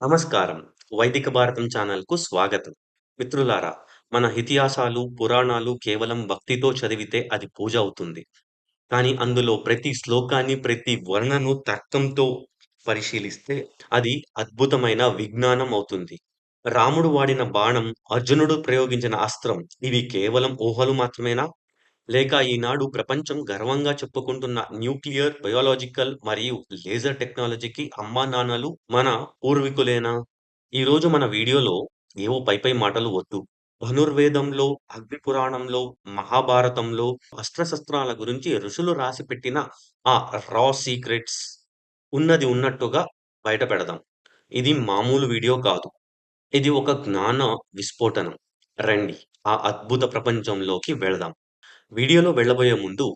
నమస్కారం. వైదిక భారతం ఛానల్‌కు స్వాగతం. మిత్రులారా, మన ఇతిహాసాలు, పురాణాలు కేవలం భక్తితో చదివితే అది పూజ అవుతుంది. కానీ అందులో ప్రతి శ్లోకాన్ని, ప్రతి వర్ణను తర్కంతో పరిశీలిస్తే అది అద్భుతమైన విజ్ఞానం అవుతుంది. రాముడు వాడిన బాణం, అర్జునుడు ప్రయోగించిన అస్త్రం ఇవి కేవలం ఊహలు మాత్రమేనా? లేక ఈనాడు ప్రపంచం గర్వంగా చెప్పుకుంటున్న న్యూక్లియర్, బయోలాజికల్ మరియు లేజర్ టెక్నాలజీకి అమ్మానాన్నలు మన పూర్వీకులేనా? ఈరోజు మన వీడియోలో ఏవో పైపై మాటలు వద్దు. ధనుర్వేదంలో, అగ్నిపురాణంలో, మహాభారతంలో అస్త్రశస్త్రాల గురించి ఋషులు రాసిపెట్టిన ఆ రా సీక్రెట్స్ ఉన్నది ఉన్నట్టుగా బయటపెడదాం. ఇది మామూలు వీడియో కాదు. ఇది ఒక జ్ఞాన విస్ఫోటనం. రండి ఆ అద్భుత ప్రపంచంలోకి వెళదాం. వీడియోలో వెళ్ళబోయే ముందు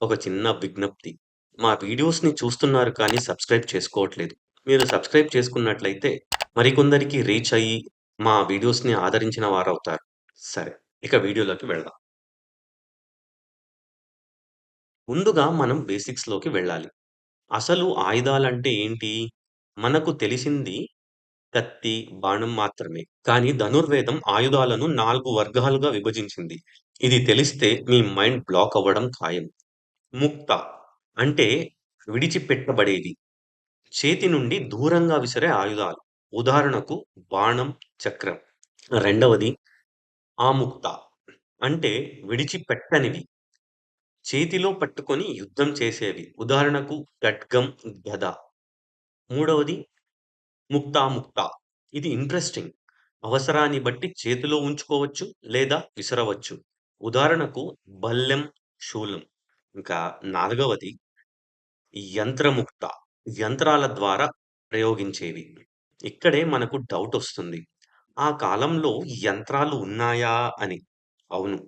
ఒక చిన్న విజ్ఞప్తి. మా వీడియోస్‌ని చూస్తున్నారు కానీ సబ్స్క్రైబ్ చేసుకోవట్లేదు. మీరు సబ్స్క్రైబ్ చేసుకున్నట్లయితే మరికొందరికి రీచ్ అయ్యి మా వీడియోస్‌ని ఆదరించిన వారవుతారు. సరే ఇక వీడియోలోకి వెళ్దాం. ముందుగా మనం బేసిక్స్‌లోకి వెళ్ళాలి. అసలు ఆయుధాలంటే ఏంటి? మనకు తెలిసింది కత్తి, బాణం మాత్రమే. కానీ ధనుర్వేదం ఆయుధాలను నాలుగు వర్గాలుగా విభజించింది. ఇది తెలిస్తే మీ మైండ్ బ్లాక్ అవ్వడం ఖాయం. ముక్త అంటే విడిచిపెట్టబడేది. చేతి నుండి దూరంగా విసిరే ఆయుధాలు. ఉదాహరణకు బాణం, చక్రం. రెండవది ఆముక్త అంటే విడిచిపెట్టనివి. చేతిలో పట్టుకొని యుద్ధం చేసేవి. ఉదాహరణకు ఖడ్గం, గద. మూడవది ముక్తా ముక్తా. ఇది ఇంట్రెస్టింగ్. అవసరాన్ని బట్టి చేతిలో ఉంచుకోవచ్చు లేదా విసరవచ్చు. ఉదాహరణకు బల్లెం, శూలం. ఇంకా నాలుగవది యంత్రముక్త. యంత్రాల ద్వారా ప్రయోగించేవి. ఇక్కడే మనకు డౌటొస్తుంది. ఆ కాలంలో యంత్రాలు ఉన్నాయా అని. అవును.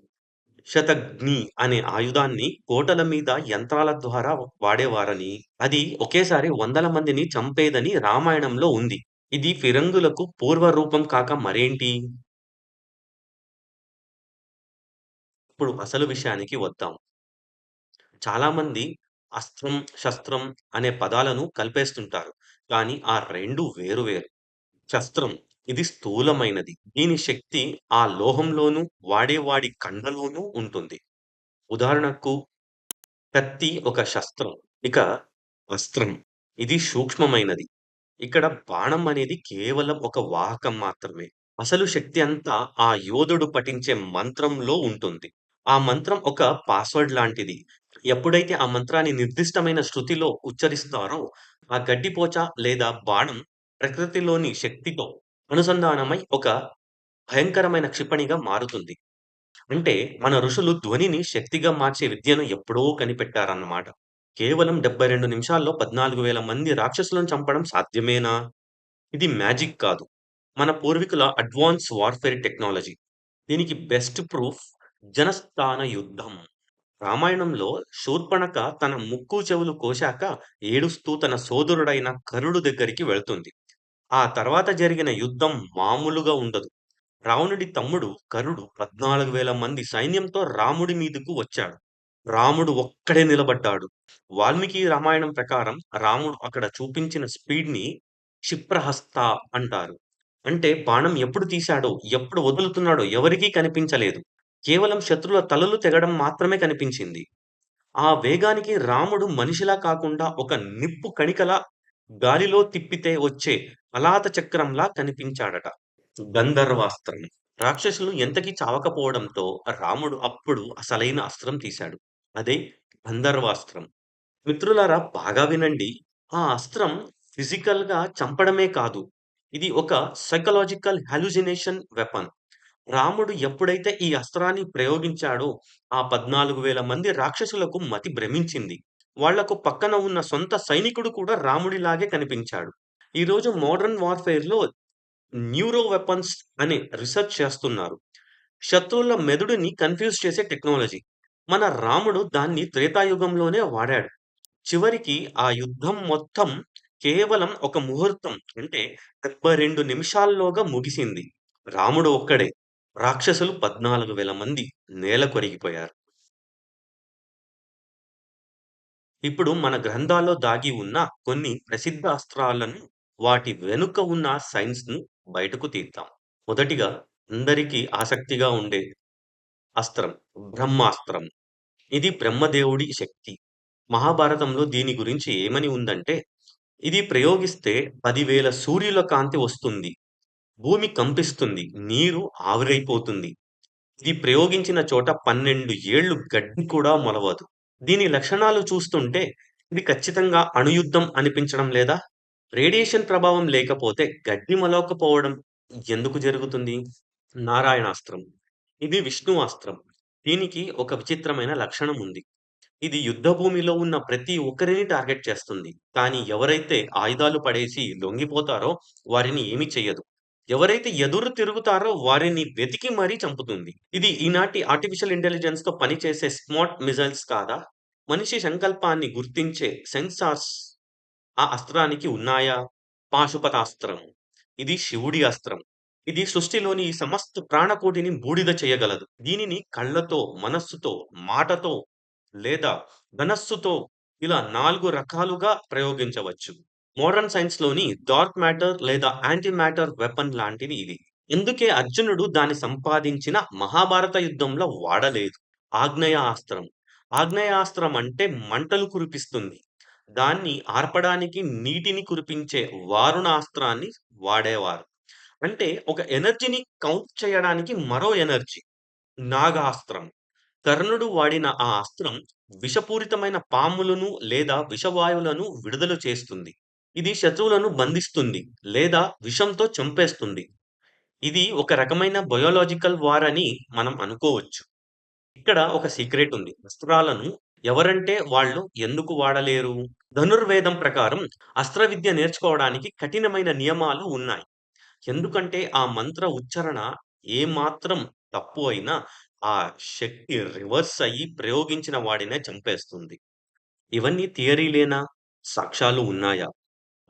శతఘ్ని అనే ఆయుధాన్ని కోటల మీద యంత్రాల ద్వారా వాడేవారని, అది ఒకేసారి వందల మందిని చంపేదని రామాయణంలో ఉంది. ఇది ఫిరంగులకు పూర్వ రూపం కాక మరేంటి? ఇప్పుడు అసలు విషయానికి వద్దాం. చాలామంది అస్త్రం, శస్త్రం అనే పదాలను కలిపేస్తుంటారు. కానీ ఆ రెండు వేరు వేరు. శస్త్రం ఇది స్థూలమైనది. దీని శక్తి ఆ లోహంలోనూ, వాడేవాడి కండలోనూ ఉంటుంది. ఉదాహరణకు కత్తి ఒక శస్త్రం. ఇక అస్త్రం ఇది సూక్ష్మమైనది. ఇక్కడ బాణం అనేది కేవలం ఒక వాహకం మాత్రమే. అసలు శక్తి అంతా ఆ యోధుడు పఠించే మంత్రంలో ఉంటుంది. ఆ మంత్రం ఒక పాస్వర్డ్ లాంటిది. ఎప్పుడైతే ఆ మంత్రాన్ని నిర్దిష్టమైన శృతిలో ఉచ్చరిస్తారో, ఆ గడ్డిపోచ లేదా బాణం ప్రకృతిలోని శక్తితో అనుసంధానమై ఒక భయంకరమైన క్షిపణిగా మారుతుంది. అంటే మన ఋషులు ధ్వనిని శక్తిగా మార్చే విద్యను ఎప్పుడో కనిపెట్టారన్నమాట. కేవలం 72 నిమిషాల్లో 14,000 మంది రాక్షసులను చంపడం సాధ్యమేనా? ఇది మ్యాజిక్ కాదు. మన పూర్వీకుల అడ్వాన్స్ వార్‌ఫేర్ టెక్నాలజీ. దీనికి బెస్ట్ ప్రూఫ్ జనస్థాన యుద్ధం. రామాయణంలో శూర్పణఖ తన ముక్కు, చెవులు కోశాక ఏడుస్తూ తన సోదరుడైన కరుడు దగ్గరికి వెళ్తుంది. ఆ తర్వాత జరిగిన యుద్ధం మామూలుగా ఉండదు. రావణుడి తమ్ముడు కరుడు 14,000 మంది సైన్యంతో రాముడి మీదకు వచ్చాడు. రాముడు ఒక్కడే నిలబడ్డాడు. వాల్మీకి రామాయణం ప్రకారం రాముడు అక్కడ చూపించిన స్పీడ్‌ని క్షిప్రహస్త అంటారు. అంటే బాణం ఎప్పుడు తీశాడో, ఎప్పుడు వదులుతున్నాడో ఎవరికీ కనిపించలేదు. కేవలం శత్రువుల తలలు తెగడం మాత్రమే కనిపించింది. ఆ వేగానికి రాముడు మనిషిలా కాకుండా ఒక నిప్పు కణికలా గాలిలో తిప్పితే వచ్చే పలాత చక్రంలా కనిపించాడట. గంధర్వాస్త్రం. రాక్షసులు ఎంతకీ చావకపోవడంతో రాముడు అప్పుడు అసలైన అస్త్రం తీశాడు. అదే గంధర్వాస్త్రం. మిత్రులారా బాగా వినండి. ఆ అస్త్రం ఫిజికల్‌గా చంపడమే కాదు. ఇది ఒక సైకలాజికల్ హాలుసినేషన్ వెపన్. రాముడు ఎప్పుడైతే ఈ అస్త్రాన్ని ప్రయోగించాడో, ఆ 14,000 మంది రాక్షసులకు మతి భ్రమించింది. వాళ్ళకు పక్కన ఉన్న సొంత సైనికుడు కూడా రాముడిలాగే కనిపించాడు. ఈరోజు మోడర్న్ వార్‌ఫేర్‌లో న్యూరో వెపన్స్ అనే రీసెర్చ్ చేస్తున్నారు. శత్రువుల మెదడుని కన్‌ఫ్యూజ్ చేసే టెక్నాలజీ. మన రాముడు దాన్ని త్రేతాయుగంలోనే వాడాడు. చివరికి ఆ యుద్ధం మొత్తం కేవలం ఒక ముహూర్తం అంటే 72 నిమిషాల్లోగా ముగిసింది. రాముడు ఒక్కడే. రాక్షసులు 14,000 మంది నేల కొరిగిపోయారు ఇప్పుడు మన గ్రంథాల్లో దాగి ఉన్న కొన్ని ప్రసిద్ధ అస్త్రాలను వాటి వెనుక ఉన్న సైన్స్‌ను బయటకు తీద్దాం. మొదటిగా అందరికీ ఆసక్తిగా ఉండే అస్త్రం బ్రహ్మాస్త్రం. ఇది బ్రహ్మదేవుడి శక్తి. మహాభారతంలో దీని గురించి ఏమని ఉందంటే, ఇది ప్రయోగిస్తే 10,000 సూర్యుల కాంతి వస్తుంది. భూమి కంపిస్తుంది. నీరు ఆవిరైపోతుంది. ఇది ప్రయోగించిన చోట 12 ఏళ్ళు గడ్డి కూడా మొలవదు. దీని లక్షణాలు చూస్తుంటే ఇది ఖచ్చితంగా అణుయుద్ధం అనిపించడం లేదా? రేడియేషన్ ప్రభావం లేకపోతే గడ్డి మొలవకపోవడం ఎందుకు జరుగుతుంది? నారాయణాస్త్రం. ఇది విష్ణు అస్త్రం. దీనికి ఒక విచిత్రమైన లక్షణం ఉంది. ఇది యుద్ధభూమిలో ఉన్న ప్రతి ఒక్కరిని టార్గెట్ చేస్తుంది. కానీ ఎవరైతే ఆయుధాలు పడేసి లొంగిపోతారో వారిని ఏమీ చెయ్యదు. ఎవరైతే ఎదురు తిరుగుతారో వారిని వెతికి మరీ చంపుతుంది. ఇది ఈనాటి ఆర్టిఫిషియల్ ఇంటెలిజెన్స్‌తో పనిచేసే స్మార్ట్ మిజైల్స్ కాదా? మనిషి సంకల్పాన్ని గుర్తించే సెన్సార్స్ ఆ అస్త్రానికి ఉన్నాయా? పాశుపతాస్త్రం. ఇది శివుడి అస్త్రం. ఇది సృష్టిలోని ఈ సమస్త ప్రాణకోటిని బూడిద చేయగలదు. దీనిని కళ్ళతో, మనస్సుతో, మాటతో లేదా ధనస్సుతో ఇలా నాలుగు రకాలుగా ప్రయోగించవచ్చు. మోడర్న్ సైన్స్‌లోని డార్క్ మ్యాటర్ లేదా యాంటీ మ్యాటర్ వెపన్ లాంటిది ఇది. అందుకే అర్జునుడు దాన్ని సంపాదించిన మహాభారత యుద్ధంలో వాడలేదు. ఆగ్నేయాస్త్రం. ఆగ్నేయాస్త్రం అంటే మంటలు కురిపిస్తుంది. దాన్ని ఆర్పడానికి నీటిని కురిపించే వారుణాస్త్రాన్ని వాడేవారు. అంటే ఒక ఎనర్జీని కౌంట్ చేయడానికి మరో ఎనర్జీ. నాగాస్త్రం. కర్ణుడు వాడిన ఆ అస్త్రం విషపూరితమైన పాములను లేదా విషవాయువులను విడుదల చేస్తుంది. ఇది శత్రువులను బంధిస్తుంది లేదా విషంతో చంపేస్తుంది. ఇది ఒక రకమైన బయోలాజికల్ వార్ అని మనం అనుకోవచ్చు. ఇక్కడ ఒక సీక్రెట్ ఉంది. అస్త్రాలను ఎవరంటే వాళ్ళు ఎందుకు వాడలేరు? ధనుర్వేదం ప్రకారం అస్త్ర విద్య నేర్చుకోవడానికి కఠినమైన నియమాలు ఉన్నాయి. ఎందుకంటే ఆ మంత్ర ఉచ్చారణ ఏమాత్రం తప్పు అయినా ఆ శక్తి రివర్స్ అయ్యి ప్రయోగించిన వాడినే చంపేస్తుంది. ఇవన్నీ థియరీలేనా? సాక్ష్యాలు ఉన్నాయా?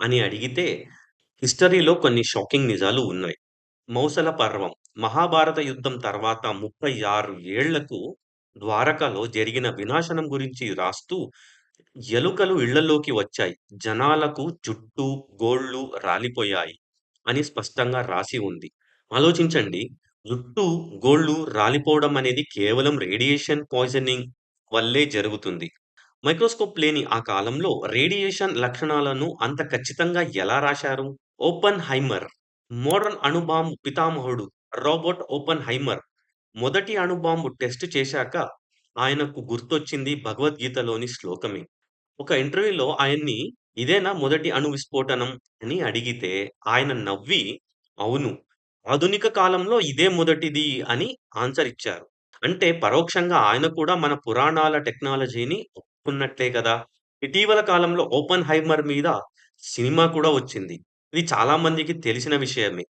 అని అడిగితే హిస్టరీలో కొన్ని షాకింగ్ నిజాలు ఉన్నాయి. మౌసల పర్వం. మహాభారత యుద్ధం తర్వాత 36 ఏళ్ళకు ద్వారకలో జరిగిన వినాశనం గురించి రాస్తూ ఎలుకలు ఇళ్ళలోకి వచ్చాయి. జనాలకు జుట్టు, గోళ్ళు రాలిపోయాయి అని స్పష్టంగా రాసి ఉంది. ఆలోచించండి. జుట్టు, గోళ్ళు రాలిపోవడం అనేది కేవలం రేడియేషన్ పాయిజనింగ్ వల్లే జరుగుతుంది. మైక్రోస్కోప్ లేని ఆ కాలంలో రేడియేషన్ లక్షణాలను అంత ఖచ్చితంగా ఎలా రాశారు? ఓపెన్ హైమర్ మోడర్న్ అణుబాంబు పితామహుడు రాబర్ట్ ఓపెన్ హైమర్ మొదటి అణుబాంబు టెస్ట్ చేశాక ఆయనకు గుర్తొచ్చింది భగవద్గీతలోని శ్లోకమే. ఒక ఇంటర్వ్యూలో ఆయన్ని ఇదేనా మొదటి అణు విస్ఫోటనం అని అడిగితే ఆయన నవ్వి అవును. ఆధునిక కాలంలో ఇదే మొదటిది అని ఆన్సర్ ఇచ్చారు. అంటే పరోక్షంగా ఆయన కూడా మన పురాణాల టెక్నాలజీని ఒప్పుకున్నట్లే కదా! ఇటీవల కాలంలో ఓపెన్ హైమర్ మీద సినిమా కూడా వచ్చింది. ఇది చాలా మందికి తెలిసిన విషయమే.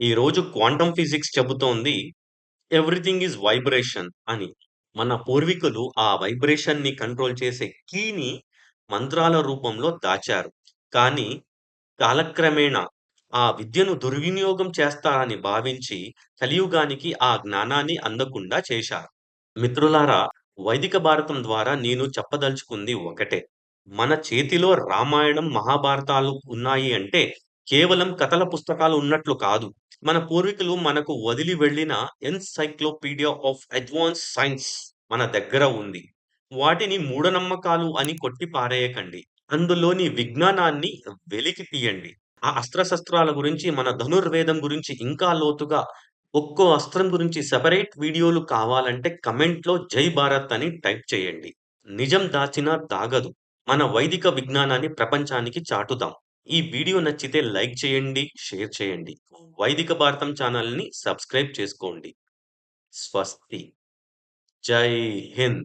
ఈరోజు క్వాంటం ఫిజిక్స్ చెబుతోంది ఎవ్రీథింగ్ ఈజ్ వైబ్రేషన్ అని. మన పూర్వీకులు ఆ వైబ్రేషన్‌ని కంట్రోల్ చేసే కీని మంత్రాల రూపంలో దాచారు. కానీ కాలక్రమేణా ఆ విద్యను దుర్వినియోగం చేస్తారని భావించి కలియుగానికి ఆ జ్ఞానాన్ని అందకుండా చేశారు. మిత్రులారా! వైదిక భారతం ద్వారా నేను చెప్పదలుచుకుంది ఒకటే. మన చేతిలో రామాయణం, మహాభారతాలు ఉన్నాయి అంటే కేవలం కథల పుస్తకాలు ఉన్నట్లు కాదు. మన పూర్వీకులు మనకు వదిలి వెళ్ళిన ఎన్‌సైక్లోపీడియా ఆఫ్ అడ్వాన్స్ సైన్స్ మన దగ్గర ఉంది. వాటిని మూఢనమ్మకాలు అని కొట్టి పారేయకండి. అందులోని విజ్ఞానాన్ని వెలికి తీయండి. ఆ అస్త్రశస్త్రాల గురించి, మన ధనుర్వేదం గురించి ఇంకా లోతుగా ఒక్కో అస్త్రం గురించి సెపరేట్ వీడియోలు కావాలంటే కమెంట్లో జై భారత్ అని టైప్ చేయండి. నిజం దాచినా దాగదు. మన వైదిక విజ్ఞానాన్ని ప్రపంచానికి చాటుదాం. ఈ వీడియో నచ్చితే లైక్ చేయండి, షేర్ చేయండి. వైదిక భారతం ఛానల్‌ని సబ్స్క్రైబ్ చేసుకోండి. స్వస్తి. జై హింద్.